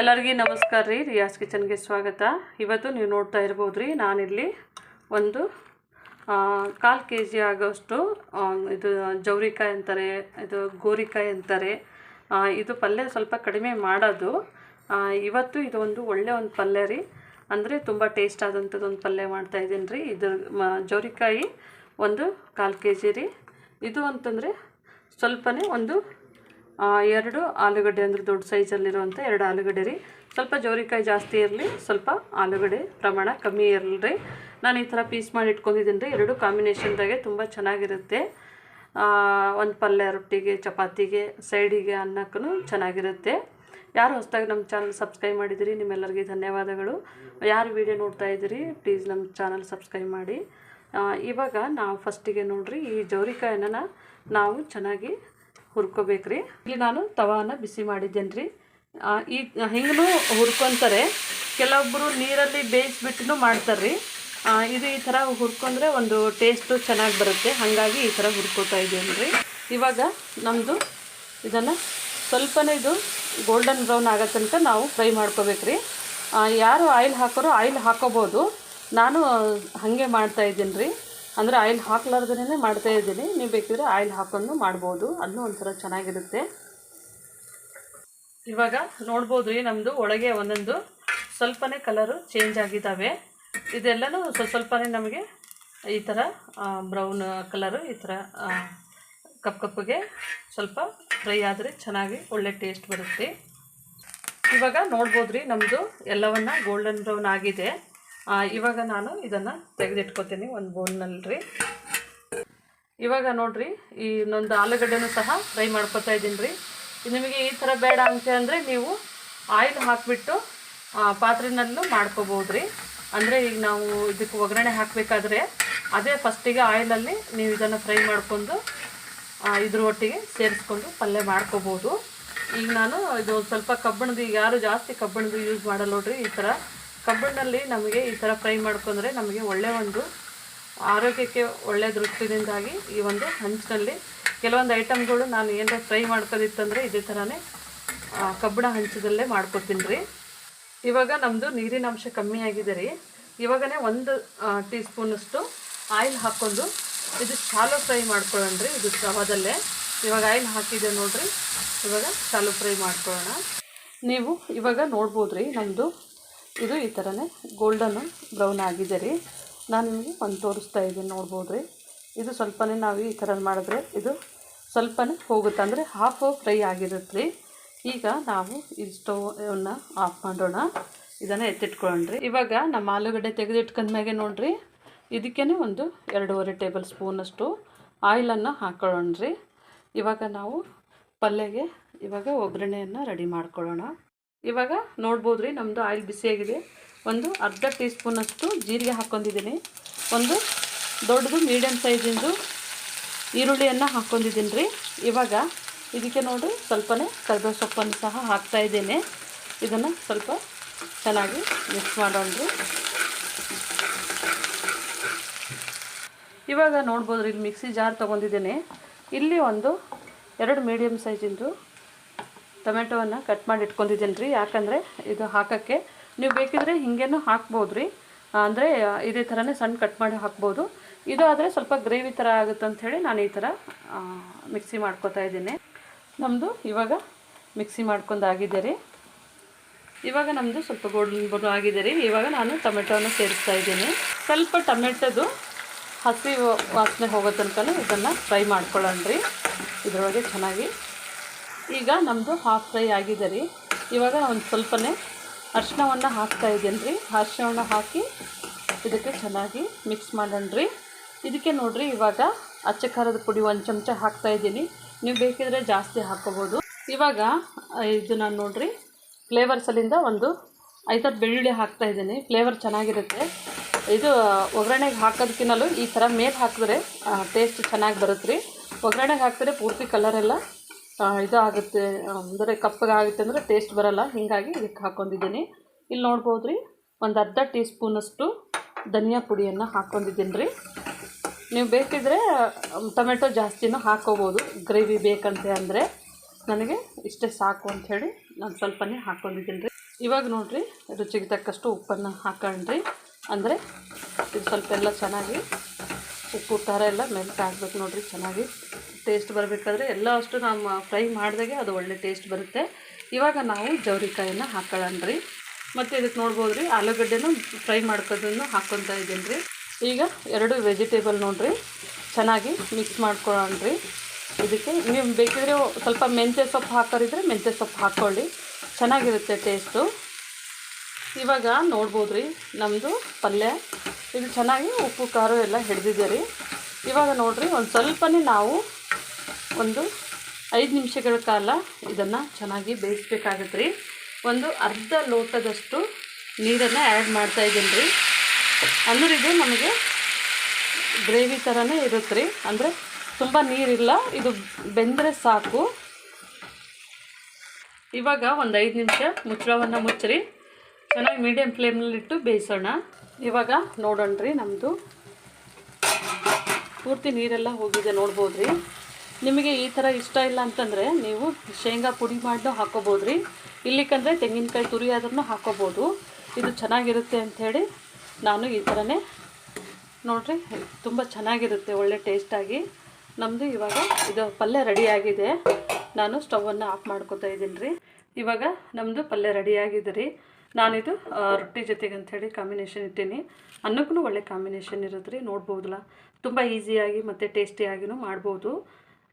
ಎಲ್ಲರಿಗೂ ನಮಸ್ಕಾರ ರೀ. ರಿಯಾಸ್ ಕಿಚನ್ಗೆ ಸ್ವಾಗತ. ಇವತ್ತು ನೀವು ನೋಡ್ತಾ ಇರ್ಬೋದು ರೀ ನಾನಿಲ್ಲಿ ಒಂದು ಕಾಲು ಕೆ ಜಿ ಆಗೋಷ್ಟು ಇದು ಜೌರಿಕಾಯಿ ಅಂತಾರೆ, ಇದು ಗೋರಿಕಾಯಿ ಅಂತಾರೆ. ಇದು ಪಲ್ಯ ಸ್ವಲ್ಪ ಕಡಿಮೆ ಮಾಡೋದು. ಇವತ್ತು ಇದು ಒಂದು ಒಳ್ಳೆ ಒಂದು ಪಲ್ಯ ರೀ. ಅಂದರೆ ತುಂಬ ಟೇಸ್ಟ್ ಆದಂಥದ್ದು ಒಂದು ಪಲ್ಯ ಮಾಡ್ತಾ ಇದ್ದೀನಿ ರೀ. ಇದು, ಮ ಒಂದು ಕಾಲು ಕೆ ಜಿ ರೀ. ಇದು ಅಂತಂದರೆ ಸ್ವಲ್ಪನೇ ಒಂದು ಎರಡು ಆಲೂಗಡ್ಡೆ ಅಂದರೆ ದೊಡ್ಡ ಸೈಜಲ್ಲಿರುವಂಥ ಎರಡು ಆಲೂಗಡ್ಡೆ ರೀ. ಸ್ವಲ್ಪ ಜೋರಿಕಾಯಿ ಜಾಸ್ತಿ ಇರಲಿ, ಸ್ವಲ್ಪ ಆಲೂಗಡ್ಡೆ ಪ್ರಮಾಣ ಕಮ್ಮಿ ಇರಲಿ ನಾನು ಈ ಥರ ಪೀಸ್ ಮಾಡಿ ಇಟ್ಕೊಂಡಿದ್ದೀನಿ ರೀ. ಎರಡು ಕಾಂಬಿನೇಷನ್ದಾಗೆ ತುಂಬ ಚೆನ್ನಾಗಿರುತ್ತೆ. ಒಂದು ಪಲ್ಯ ರೊಟ್ಟಿಗೆ, ಚಪಾತಿಗೆ, ಸೈಡಿಗೆ ಅನ್ನಕ್ಕೂ ಚೆನ್ನಾಗಿರುತ್ತೆ. ಯಾರು ಹೊಸದಾಗಿ ನಮ್ಮ ಚಾನಲ್ ಸಬ್ಸ್ಕ್ರೈಬ್ ಮಾಡಿದ್ದೀರಿ, ನಿಮ್ಮೆಲ್ಲರಿಗೆ ಧನ್ಯವಾದಗಳು. ಯಾರು ವಿಡಿಯೋ ನೋಡ್ತಾ ಇದ್ದೀರಿ, ಪ್ಲೀಸ್ ನಮ್ಮ ಚಾನಲ್ ಸಬ್ಸ್ಕ್ರೈಬ್ ಮಾಡಿ. ಇವಾಗ ನಾವು ಫಸ್ಟಿಗೆ ನೋಡ್ರಿ, ಈ ಜೋರಿಕಾಯನ್ನು ನಾವು ಚೆನ್ನಾಗಿ ಹುರ್ಕೋಬೇಕ್ರಿ. ಇಲ್ಲಿ ನಾನು ತವಾನ ಬಿಸಿ ಮಾಡಿದ್ದೇನೆ ರೀ ಈ ಹಿಂಗೂ ಹುರ್ಕೊತಾರೆ. ಕೆಲವೊಬ್ಬರು ನೀರಲ್ಲಿ ಬೇಯಿಸ್ಬಿಟ್ಟು ಮಾಡ್ತಾರೆ ರೀ ಇದು ಈ ಥರ ಹುರ್ಕೊಂಡ್ರೆ ಒಂದು ಟೇಸ್ಟು ಚೆನ್ನಾಗಿ ಬರುತ್ತೆ. ಹಾಗಾಗಿ ಈ ಥರ ಹುರ್ಕೋತಾ ಇದ್ದೀನಿ ರೀ ಇವಾಗ ನಮ್ಮದು ಇದನ್ನು ಸ್ವಲ್ಪನೇ ಇದು ಗೋಲ್ಡನ್ ಬ್ರೌನ್ ಆಗೋ ತನಕ ನಾವು ಫ್ರೈ ಮಾಡ್ಕೋಬೇಕ್ರಿ. ರೀ ಯಾರು ಆಯಿಲ್ ಹಾಕೋರು ಆಯಿಲ್ ಹಾಕೋಬೋದು. ನಾನು ಹಾಗೆ ಮಾಡ್ತಾ ಇದ್ದೀನಿ ರೀ ಅಂದರೆ ಆಯಿಲ್ ಹಾಕ್ಲಾರ್ದೇ ಮಾಡ್ತಾ ಇದ್ದೀನಿ. ನೀವು ಬೇಕಿದ್ರೆ ಆಯಿಲ್ ಹಾಕೊಂಡು ಮಾಡ್ಬೋದು. ಅದನ್ನೂ ಒಂಥರ ಚೆನ್ನಾಗಿರುತ್ತೆ. ಇವಾಗ ನೋಡ್ಬೋದು ರೀ ನಮ್ಮದು ಒಳಗೆ ಒಂದೊಂದು ಸ್ವಲ್ಪನೇ ಕಲರು ಚೇಂಜ್ ಆಗಿದ್ದಾವೆ ಇದೆಲ್ಲನೂ ಸ್ವಲ್ಪ ಸ್ವಲ್ಪನೇ ನಮಗೆ ಈ ಥರ ಬ್ರೌನ್ ಕಲರು ಈ ಥರ ಕಪ್ ಕಪ್ಪಗೆ ಸ್ವಲ್ಪ ಫ್ರೈ ಆದರೆ ಚೆನ್ನಾಗಿ ಒಳ್ಳೆ ಟೇಸ್ಟ್ ಬರುತ್ತೆ. ಇವಾಗ ನೋಡ್ಬೋದು ರೀ ನಮ್ಮದು ಎಲ್ಲವನ್ನ ಗೋಲ್ಡನ್ ಬ್ರೌನ್ ಆಗಿದೆ. ಇವಾಗ ನಾನು ಇದನ್ನು ತೆಗೆದಿಟ್ಕೋತೀನಿ ಒಂದು ಬೌಲ್ನಲ್ಲಿ ರೀ ಇವಾಗ ನೋಡಿರಿ, ಈ ಇನ್ನೊಂದು ಆಲೂಗಡ್ಡೆನೂ ಸಹ ಫ್ರೈ ಮಾಡ್ಕೊತಾ ಇದ್ದೀನಿ ರೀ ನಿಮಗೆ ಈ ಥರ ಬೇಡ ಅಂತ ಅಂದರೆ ನೀವು ಆಯಿಲ್ ಹಾಕಿಬಿಟ್ಟು ಪಾತ್ರೆನಲ್ಲೂ ಮಾಡ್ಕೋಬೋದು ರೀ ಅಂದರೆ ಈಗ ನಾವು ಇದಕ್ಕೆ ಒಗ್ಗರಣೆ ಹಾಕಬೇಕಾದ್ರೆ ಅದೇ ಫಸ್ಟಿಗೆ ಆಯಿಲಲ್ಲಿ ನೀವು ಇದನ್ನು ಫ್ರೈ ಮಾಡ್ಕೊಂಡು ಇದ್ರ ಒಟ್ಟಿಗೆ ಸೇರಿಸ್ಕೊಂಡು ಪಲ್ಯ ಮಾಡ್ಕೋಬೋದು. ಈಗ ನಾನು ಇದು ಸ್ವಲ್ಪ ಕಬ್ಬಣದ ಯಾರು ಜಾಸ್ತಿ ಕಬ್ಬಣದ ಯೂಸ್ ಮಾಡಲ್ಲ ನೋಡ್ರಿ ಈ ಥರ. ಕಬ್ಬಣ್ಣಲ್ಲಿ ನಮಗೆ ಈ ಥರ ಫ್ರೈ ಮಾಡ್ಕೊಂಡ್ರೆ ನಮಗೆ ಒಳ್ಳೆ ಒಂದು ಆರೋಗ್ಯಕ್ಕೆ ಒಳ್ಳೆ ದೃಷ್ಟಿಯಿಂದಾಗಿ ಈ ಒಂದು ಹಂಚಿನಲ್ಲಿ ಕೆಲವೊಂದು ಐಟಮ್ಗಳು ನಾನು ಏನಾರ ಫ್ರೈ ಮಾಡ್ಕೋದಿತ್ತಂದರೆ ಇದೇ ಥರನೇ ಕಬ್ಬಣ ಹಂಚದಲ್ಲೇ ಮಾಡ್ಕೊತೀನಿ ರೀ. ಇವಾಗ ನಮ್ಮದು ನೀರಿನ ಅಂಶ ಕಮ್ಮಿ ಆಗಿದೆ ರೀ. ಇವಾಗನೇ ಒಂದು ಟೀ ಸ್ಪೂನಷ್ಟು ಆಯಿಲ್ ಹಾಕ್ಕೊಂಡು ಇದು ಶಾಲೋ ಫ್ರೈ ಮಾಡ್ಕೊಳ್ಳೋಣ ರೀ, ಇದು ತವಾದಲ್ಲೇ ಇವಾಗ ಆಯಿಲ್ ಹಾಕಿದೆ ನೋಡಿರಿ. ಇವಾಗ ಶಾಲೋ ಫ್ರೈ ಮಾಡ್ಕೊಳ್ಳೋಣ. ನೀವು ಇವಾಗ ನೋಡ್ಬೋದು ರೀ ನಮ್ಮದು ಇದು ಈ ಥರನೇ ಗೋಲ್ಡನ್ನು ಬ್ರೌನ್ ಆಗಿದೆ ರೀ. ನಾನು ನಿಮಗೆ ಒಂದು ತೋರಿಸ್ತಾ ಇದ್ದೀನಿ ನೋಡ್ಬೋದು ರೀ ಇದು ಸ್ವಲ್ಪನೇ ನಾವು ಈ ಥರ ಮಾಡಿದ್ರೆ ಇದು ಸ್ವಲ್ಪನೇ ಹೋಗುತ್ತೆ. ಅಂದರೆ ಹಾಫ್ ಫ್ರೈ ಆಗಿರುತ್ತೆ ರೀ. ಈಗ ನಾವು ಈ ಸ್ಟೌವನ್ನ ಆಫ್ ಮಾಡೋಣ. ಇದನ್ನು ರೀ ಇವಾಗ ನಮ್ಮ ಆಲೂಗಡ್ಡೆ ತೆಗೆದಿಟ್ಕೊಂಡ್ಮ್ಯಾಗೆ ನೋಡಿರಿ. ಇದಕ್ಕೇ ಒಂದು ಎರಡೂವರೆ ಟೇಬಲ್ ಸ್ಪೂನಷ್ಟು ಆಯಿಲನ್ನು ಹಾಕೊಳ್ಳೋಣ್ರಿ. ಇವಾಗ ನಾವು ಪಲ್ಯಗೆ ಇವಾಗ ಒಗ್ಗರಣೆಯನ್ನು ರೆಡಿ ಮಾಡ್ಕೊಳ್ಳೋಣ. ಇವಾಗ ನೋಡ್ಬೋದು ರೀ ನಮ್ಮದು ಆಯಿಲ್ ಬಿಸಿಯಾಗಿದೆ. ಒಂದು ಅರ್ಧ ಟೀ ಸ್ಪೂನಷ್ಟು ಜೀರಿಗೆ ಹಾಕ್ಕೊಂಡಿದ್ದೀನಿ. ಒಂದು ದೊಡ್ಡದು ಮೀಡಿಯಮ್ ಸೈಜಿಂದು ಈರುಳ್ಳಿಯನ್ನು ಹಾಕ್ಕೊಂಡಿದ್ದೀನಿ ರೀ ಇವಾಗ ಇದಕ್ಕೆ ನೋಡಿರಿ ಸ್ವಲ್ಪನೇ ಕರಿಬೇವು ಸೊಪ್ಪನ್ನು ಸಹ ಹಾಕ್ತಾ ಇದ್ದೇನೆ. ಇದನ್ನು ಸ್ವಲ್ಪ ಚೆನ್ನಾಗಿ ಮಿಕ್ಸ್ ಮಾಡೋಣ ಇವಾಗ ನೋಡ್ಬೋದು ರೀ ಇಲ್ಲಿ ಮಿಕ್ಸಿ ಜಾರ್ ತೊಗೊಂಡಿದ್ದೇನೆ. ಇಲ್ಲಿ ಒಂದು ಎರಡು ಮೀಡಿಯಮ್ ಸೈಜಿಂದು ಟೊಮೆಟೊವನ್ನು ಕಟ್ ಮಾಡಿ ಇಟ್ಕೊಂಡಿದ್ದೀನಿ ರೀ. ಯಾಕಂದರೆ ಇದು ಹಾಕೋಕ್ಕೆ ನೀವು ಬೇಕಿದ್ರೆ ಹಿಂಗೇನು ಹಾಕ್ಬೋದು ರೀ. ಅಂದರೆ ಇದೇ ಥರನೇ ಸಣ್ಣ ಕಟ್ ಮಾಡಿ ಹಾಕ್ಬೋದು. ಇದು ಆದರೆ ಸ್ವಲ್ಪ ಗ್ರೇವಿ ಥರ ಆಗುತ್ತೆ ಅಂಥೇಳಿ ನಾನು ಈ ಥರ ಮಿಕ್ಸಿ ಮಾಡ್ಕೊತಾ ಇದ್ದೀನಿ. ನಮ್ಮದು ಇವಾಗ ಮಿಕ್ಸಿ ಮಾಡ್ಕೊಂಡಾಗಿದೆ ರೀ. ಇವಾಗ ನಮ್ಮದು ಸ್ವಲ್ಪ ಗೋಲ್ಡನ್ ಬರು ಆಗಿದೆ ರೀ. ಇವಾಗ ನಾನು ಟೊಮೆಟೊನ ಸೇರಿಸ್ತಾ ಇದ್ದೀನಿ. ಸ್ವಲ್ಪ ಟೊಮೆಟೊದು ಹಸಿ ವಾಸನೆ ಹೋಗೋ ತನಕ ಇದನ್ನು ಫ್ರೈ ಮಾಡ್ಕೊಳ್ಳೋಣ ರೀ. ಇದರೊಳಗೆ ಚೆನ್ನಾಗಿ ಈಗ ನಮ್ಮದು ಹಾಫ್ ಫ್ರೈ ಆಗಿದೆ ರೀ. ಇವಾಗ ಒಂದು ಸ್ವಲ್ಪನೇ ಅರಿಶಿಣವನ್ನು ಹಾಕ್ತಾ ಇದ್ದೀನಿ ರೀ. ಅರಿಶಿಣವನ್ನು ಹಾಕಿ ಇದಕ್ಕೆ ಚೆನ್ನಾಗಿ ಮಿಕ್ಸ್ ಮಾಡೋಣ ರೀ. ಇದಕ್ಕೆ ನೋಡಿರಿ ಇವಾಗ ಅಚ್ಚ ಖಾರದ ಪುಡಿ ಒಂದು ಚಮಚ ಹಾಕ್ತಾ ಇದ್ದೀನಿ. ನೀವು ಬೇಕಿದ್ರೆ ಜಾಸ್ತಿ ಹಾಕ್ಕೋಬೋದು. ಇವಾಗ ಇದು ನಾನು ನೋಡಿರಿ. ಫ್ಲೇವರ್ಸಲ್ಲಿಂದ ಒಂದು ಐದಾರು ಬೆಳ್ಳುಳ್ಳಿ ಹಾಕ್ತಾ ಇದ್ದೀನಿ. ಫ್ಲೇವರ್ ಚೆನ್ನಾಗಿರುತ್ತೆ. ಇದು ಒಗ್ಗರಣೆಗೆ ಹಾಕೋದಕ್ಕಿಂತಲೂ ಈ ಥರ ಮೇಲೆ ಹಾಕಿದ್ರೆ ಟೇಸ್ಟ್ ಚೆನ್ನಾಗಿ ಬರುತ್ತೆ ರೀ. ಒಗ್ಗರಣೆಗೆ ಹಾಕಿದ್ರೆ ಪೂರ್ತಿ ಕಲರೆಲ್ಲ ಇದು ಆಗುತ್ತೆ ಅಂದರೆ ಕಪ್ಪಗೆ ಆಗುತ್ತೆ ಅಂದರೆ ಟೇಸ್ಟ್ ಬರಲ್ಲ. ಹೀಗಾಗಿ ಇದಕ್ಕೆ ಹಾಕ್ಕೊಂಡಿದ್ದೀನಿ. ಇಲ್ಲಿ ನೋಡ್ಬೋದು ರೀ ಒಂದು ಅರ್ಧ ಟೀ ಸ್ಪೂನಷ್ಟು ಧನಿಯಾ ಪುಡಿಯನ್ನು ಹಾಕ್ಕೊಂಡಿದ್ದೀನಿ ರೀ ನೀವು ಬೇಕಿದ್ರೆ ಟೊಮೆಟೊ ಜಾಸ್ತಿನೂ ಹಾಕ್ಕೋಬೋದು ಗ್ರೇವಿ ಬೇಕಂತೆ ಅಂದರೆ ನನಗೆ ಇಷ್ಟೇ ಸಾಕು ಅಂಥೇಳಿ ನಾನು ಸ್ವಲ್ಪನೇ ಹಾಕ್ಕೊಂಡಿದ್ದೀನಿ ರೀ ಇವಾಗ ನೋಡಿರಿ, ರುಚಿಗೆ ತಕ್ಕಷ್ಟು ಉಪ್ಪನ್ನು ಹಾಕೊಂಡ್ರಿ. ಅಂದರೆ ಇದು ಸ್ವಲ್ಪ ಎಲ್ಲ ಚೆನ್ನಾಗಿ, ಉಪ್ಪು ಥರ ಎಲ್ಲ ಮೆಲ್ಟ್ ಆಗಬೇಕು ನೋಡಿರಿ ಚೆನ್ನಾಗಿ. ಟೇಸ್ಟ್ ಬರಬೇಕಾದ್ರೆ ಎಲ್ಲ ಅಷ್ಟು ನಾವು ಫ್ರೈ ಮಾಡಿದಾಗೆ ಅದು ಒಳ್ಳೆ ಟೇಸ್ಟ್ ಬರುತ್ತೆ. ಇವಾಗ ನಾವು ಜವರಿಕಾಯಿನ ಹಾಕೊಳ್ಳೋಣ್ರಿ ಮತ್ತು ಇದಕ್ಕೆ ನೋಡ್ಬೋದು ರೀ ಆಲೂಗಡ್ಡೆನೂ ಫ್ರೈ ಮಾಡ್ಕೋದನ್ನು ಹಾಕ್ಕೊತಾ ಇದ್ದೀನಿ ರೀ. ಈಗ ಎರಡು ವೆಜಿಟೇಬಲ್ ನೋಡಿರಿ, ಚೆನ್ನಾಗಿ ಮಿಕ್ಸ್ ಮಾಡ್ಕೊಳ್ಳೋಣ್ರಿ ಇದಕ್ಕೆ ನೀವು ಬೇಕಿದ್ರೆ ಸ್ವಲ್ಪ ಮೆಂತ್ಯ ಸೊಪ್ಪು ಹಾಕೋರಿದ್ರೆ ಮೆಂತ್ಯ ಸೊಪ್ಪು ಹಾಕ್ಕೊಳ್ಳಿ. ಚೆನ್ನಾಗಿರುತ್ತೆ ಟೇಸ್ಟು ಇವಾಗ ನೋಡ್ಬೋದು ರೀ ನಮ್ಮದು ಪಲ್ಯ. ಇದು ಚೆನ್ನಾಗಿ ಉಪ್ಪು, ಖಾರ ಎಲ್ಲ ಹಿಡ್ದಿದೆ ರೀ. ಇವಾಗ ನೋಡಿರಿ, ಒಂದು ಸ್ವಲ್ಪನೇ ನಾವು ಒಂದು ಐದು ನಿಮಿಷಗಳ ಕಾಲ ಇದನ್ನು ಚೆನ್ನಾಗಿ ಬೇಯಿಸ್ಬೇಕಾಗತ್ತೆ ರೀ. ಒಂದು ಅರ್ಧ ಲೋಟದಷ್ಟು ನೀರನ್ನು ಆ್ಯಡ್ ಮಾಡ್ತಾ ಇದ್ದೀನಿ ರೀ. ಅಂದ್ರೆ ಇದು ನಮಗೆ ಗ್ರೇವಿ ಥರನೇ ಇರುತ್ತೆ ರೀ. ಅಂದರೆ ತುಂಬ ನೀರಿಲ್ಲ, ಇದು ಬೆಂದರೆ ಸಾಕು. ಇವಾಗ ಒಂದು ಐದು ನಿಮಿಷ ಮುಚ್ಚಳವನ್ನು ಮುಚ್ಚಿರಿ. ಚೆನ್ನಾಗಿ ಮೀಡಿಯಮ್ ಫ್ಲೇಮ್ನಲ್ಲಿಟ್ಟು ಬೇಯಿಸೋಣ. ಇವಾಗ ನೋಡೋಣ ರೀ ನಮ್ಮದು ಪೂರ್ತಿ ನೀರೆಲ್ಲ ಹೋಗಿದೆ ನೋಡ್ಬೋದು ರೀ ನಿಮಗೆ ಈ ಥರ ಇಷ್ಟ ಇಲ್ಲ ಅಂತಂದರೆ ನೀವು ಶೇಂಗಾ ಪುಡಿ ಮಾಡಿನೂ ಹಾಕೋಬೋದು ರೀ ಇಲ್ಲಿಕ್ಕಂದರೆ ತೆಂಗಿನಕಾಯಿ ತುರಿ ಆದ್ರೂ ಹಾಕೋಬೋದು. ಇದು ಚೆನ್ನಾಗಿರುತ್ತೆ ಅಂಥೇಳಿ ನಾನು ಈ ಥರನೇ ನೋಡಿರಿ, ತುಂಬ ಚೆನ್ನಾಗಿರುತ್ತೆ ಒಳ್ಳೆ ಟೇಸ್ಟಾಗಿ ನಮ್ಮದು ಇವಾಗ ಇದು ಪಲ್ಯ ರೆಡಿಯಾಗಿದೆ ನಾನು ಸ್ಟವನ್ನು ಆಫ್ ಮಾಡ್ಕೊತಾ ಇದ್ದೀನಿ ರೀ. ಇವಾಗ ನಮ್ಮದು ಪಲ್ಯ ರೆಡಿಯಾಗಿದೆ ರೀ. ನಾನಿದು ರೊಟ್ಟಿ ಜೊತೆಗೆ ಅಂಥೇಳಿ ಕಾಂಬಿನೇಷನ್ ಇಟ್ಟೀನಿ. ಅನ್ನಕ್ಕೂ ಒಳ್ಳೆ ಕಾಂಬಿನೇಷನ್ ಇರುತ್ತೆ ರೀ ನೋಡ್ಬೋದಲ್ಲ ತುಂಬ ಈಸಿಯಾಗಿ ಮತ್ತು ಟೇಸ್ಟಿಯಾಗಿಯೂ ಮಾಡ್ಬೋದು.